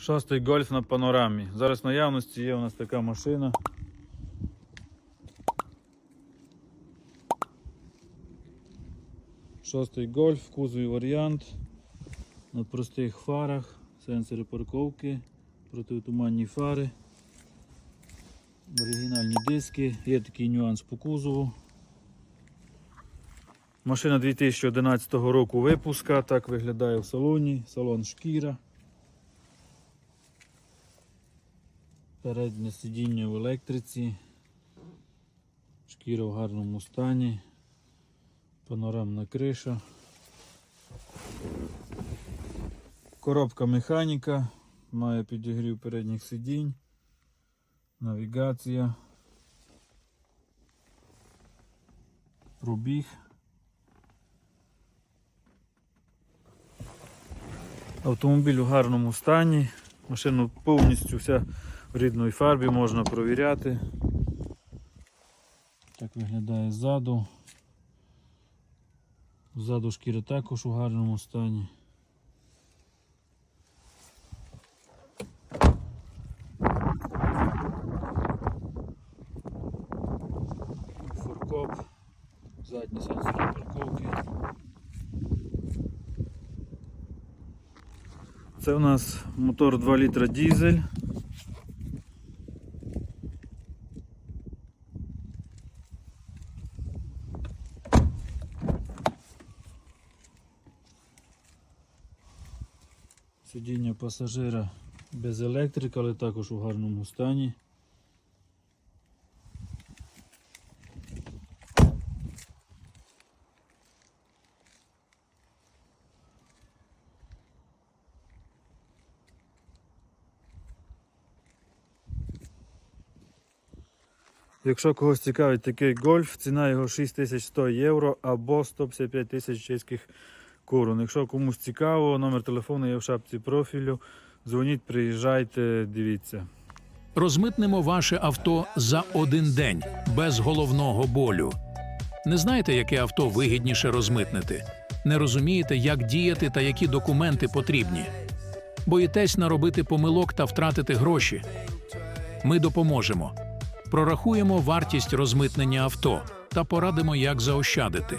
Шостий гольф на панорамі. Зараз наявності є у нас така машина. Шостий гольф, в кузові варіант. На простих фарах, сенсори парковки, протитуманні фари, оригінальні диски, є такий нюанс по кузову. Машина 2011 року випуска, так виглядає в салоні, салон шкіра. Переднє сидіння в електриці, шкіра в гарному стані, панорамна криша. Коробка механіка, має підігрів передніх сидінь, навігація, пробіг. Автомобіль у гарному стані, машину повністю вся в рідній фарбі можна провіряти. Так виглядає ззаду. Ззаду шкіра також у гарному стані. Фуркоп, задні сенсори парковки. Це у нас мотор 2 літра дізель. Сидіння пасажира без електрики, але також у гарному стані. Якщо когось цікавить такий гольф, ціна його 6100 євро або 155 тисяч чеських корон. Якщо комусь цікаво, номер телефону є в шапці профілю. Дзвоніть, приїжджайте, дивіться. Розмитнемо ваше авто за один день без головного болю. Не знаєте, яке авто вигідніше розмитнити? Не розумієте, як діяти та які документи потрібні? Боїтесь наробити помилок та втратити гроші? Ми допоможемо. Прорахуємо вартість розмитнення авто та порадимо, як заощадити.